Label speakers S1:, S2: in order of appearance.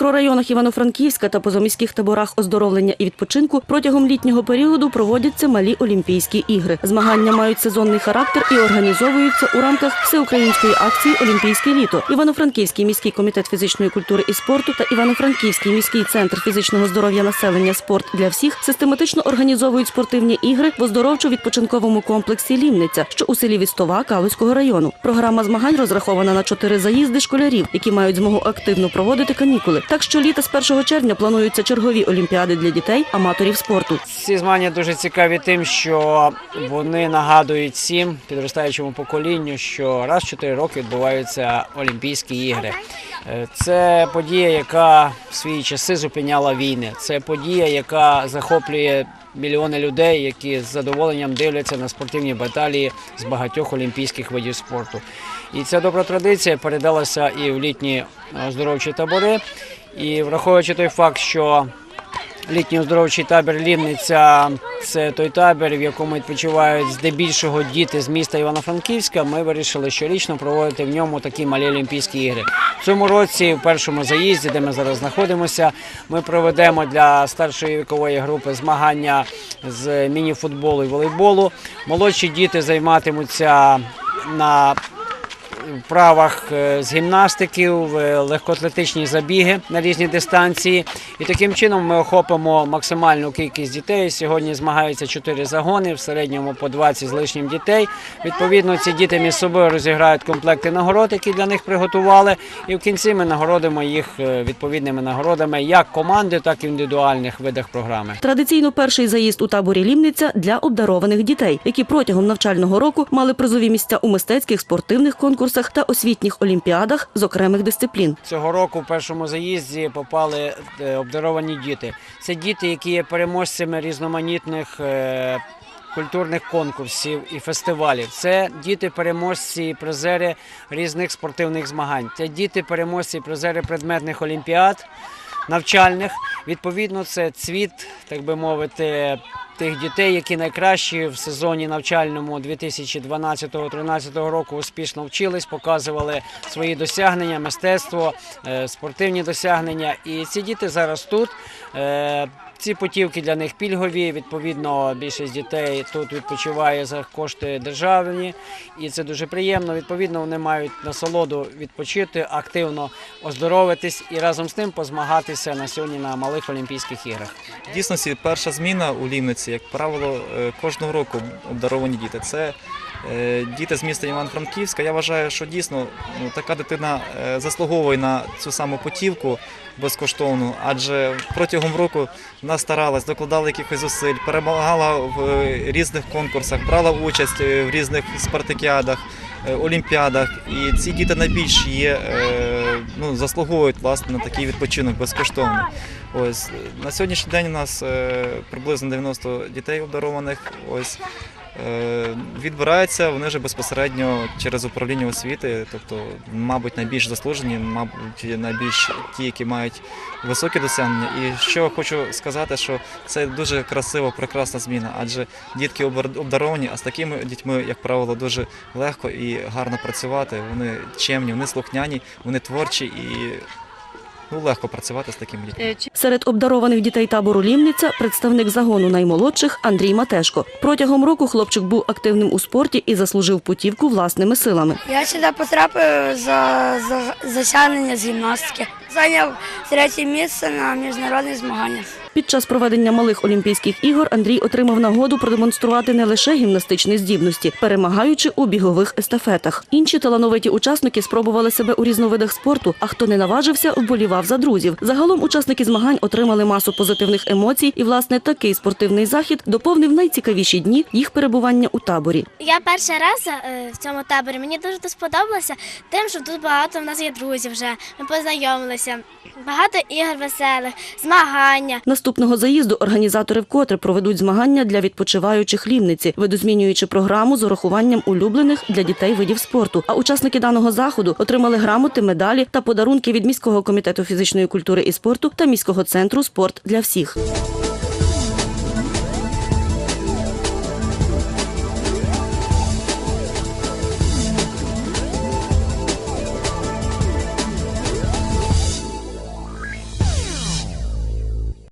S1: мікрорайонах Івано-Франківська та позаміських таборах оздоровлення і відпочинку протягом літнього періоду проводяться малі Олімпійські ігри. Змагання мають сезонний характер і організовуються у рамках всеукраїнської акції Олімпійське літо. Івано-Франківський міський комітет фізичної культури і спорту та Івано-Франківський міський центр фізичного здоров'я населення спорт для всіх систематично організовують спортивні ігри в оздоровчо-відпочинковому комплексі Лімниця, що у селі Вістова Калузького району. Програма змагань розрахована на чотири заїзди школярів, які мають змогу активно проводити канікули. Так що літа з 1 червня плануються чергові олімпіади для дітей, аматорів спорту.
S2: Ці змагання дуже цікаві тим, що вони нагадують всім підростаючому поколінню, що раз в 4 роки відбуваються Олімпійські ігри. Е, Це подія, яка в свої часи зупиняла війни. Це подія, яка захоплює мільйони людей, які з задоволенням дивляться на спортивні баталії з багатьох олімпійських видів спорту. І ця добра традиція передалася і в літні оздоровчі табори. І враховуючи той факт, що Літній оздоровчий табір Лівниця це той табір, в якому відпочивають здебільшого діти з міста Івано-Франківська. Ми вирішили щорічно проводити в ньому такі малі Олімпійські ігри. В цьому році, в першому заїзді, де ми зараз знаходимося, ми проведемо для старшої вікової групи змагання з міні-футболу і волейболу. Молодші діти займатимуться на вправах е, з гімнастики, в е, легкоатлетичні забіги на різні дистанції. І таким чином ми охопимо максимальну кількість дітей. Сьогодні змагаються чотири загони, в середньому по 20 з лишнім дітей. Відповідно, ці діти між собою розіграють комплекти нагород, які для них приготували. І в кінці ми нагородимо їх е, відповідними нагородами як команди, так і в індивідуальних видах програми.
S1: Традиційно перший заїзд у таборі Лімниця для обдарованих дітей, які протягом навчального року мали призові місця у мистецьких спортивних конкурсах та освітніх олімпіадах з окремих дисциплін.
S2: Цього року в першому заїзді попали е, обдаровані діти. Це діти, які є переможцями різноманітних е, культурних конкурсів і фестивалів. Це діти-переможці і призери різних спортивних змагань. Це діти-переможці і призери предметних олімпіад. Навчальних відповідно це цвіт, так би мовити, тих дітей, які найкращі в сезоні навчальному 2012-2013 року успішно вчились, показували свої досягнення, мистецтво, е, спортивні досягнення. І ці діти зараз тут. Ці путівки для них пільгові. Відповідно, більшість дітей тут відпочиває за кошти державні, і це дуже приємно. Відповідно, вони мають насолоду відпочити, активно оздоровитись і разом з тим позмагатися на сьогодні на малих Олімпійських іграх.
S3: В дійсності перша зміна у Лівниці, як правило, е, кожного року обдаровані діти. Це діти з міста Івано-Франківська. Я вважаю, що дійсно ну, така дитина е, заслуговує на цю саму путівку безкоштовну, адже протягом року вона старалась, докладала якихось зусиль, перемагала в е, різних конкурсах, брала участь е, в різних спартакіадах. е, Олімпіадах, і ці діти найбільш є, е, ну, заслуговують власне на такий відпочинок безкоштовний. Ось е, на сьогоднішній день у нас е, приблизно 90 дітей обдарованих. Ось е, відбираються вони вже безпосередньо через управління освіти, тобто, мабуть, найбільш заслужені, мабуть, найбільш ті, які мають високі досягнення. І що хочу сказати, що це дуже красива, прекрасна зміна, адже дітки обдаровані, а з такими дітьми, як правило, дуже легко і гарно працювати. Вони чемні, вони слухняні, вони творчі і ну, легко працювати з такими дітьми.
S1: Серед обдарованих дітей табору Лімниця представник загону наймолодших Андрій Матешко. Протягом року хлопчик був активним у спорті і заслужив путівку власними силами.
S4: Я сюди потрапив за, за досягнення з гімнастики. Зайняв третє місце на міжнародних змаганнях.
S1: Під час проведення малих Олімпійських ігор Андрій отримав нагоду продемонструвати не лише гімнастичні здібності, перемагаючи у бігових естафетах. Інші талановиті учасники спробували себе у різновидах спорту, а хто не наважився, вболівав за друзів. Загалом учасники змагань отримали масу позитивних емоцій, і власне такий спортивний захід доповнив найцікавіші дні їх перебування у таборі.
S5: Я перший раз е, в цьому таборі. Мені дуже сподобалося тим, що тут багато в нас є друзів вже. Ми познайомилися. Багато ігор веселих, змагання.
S1: Наступного заїзду організатори вкотре проведуть змагання для відпочиваючих лівниці, видозмінюючи програму з урахуванням улюблених для дітей видів спорту. А учасники даного заходу отримали грамоти, медалі та подарунки від міського комітету фізичної культури і спорту та міського центру Спорт для всіх.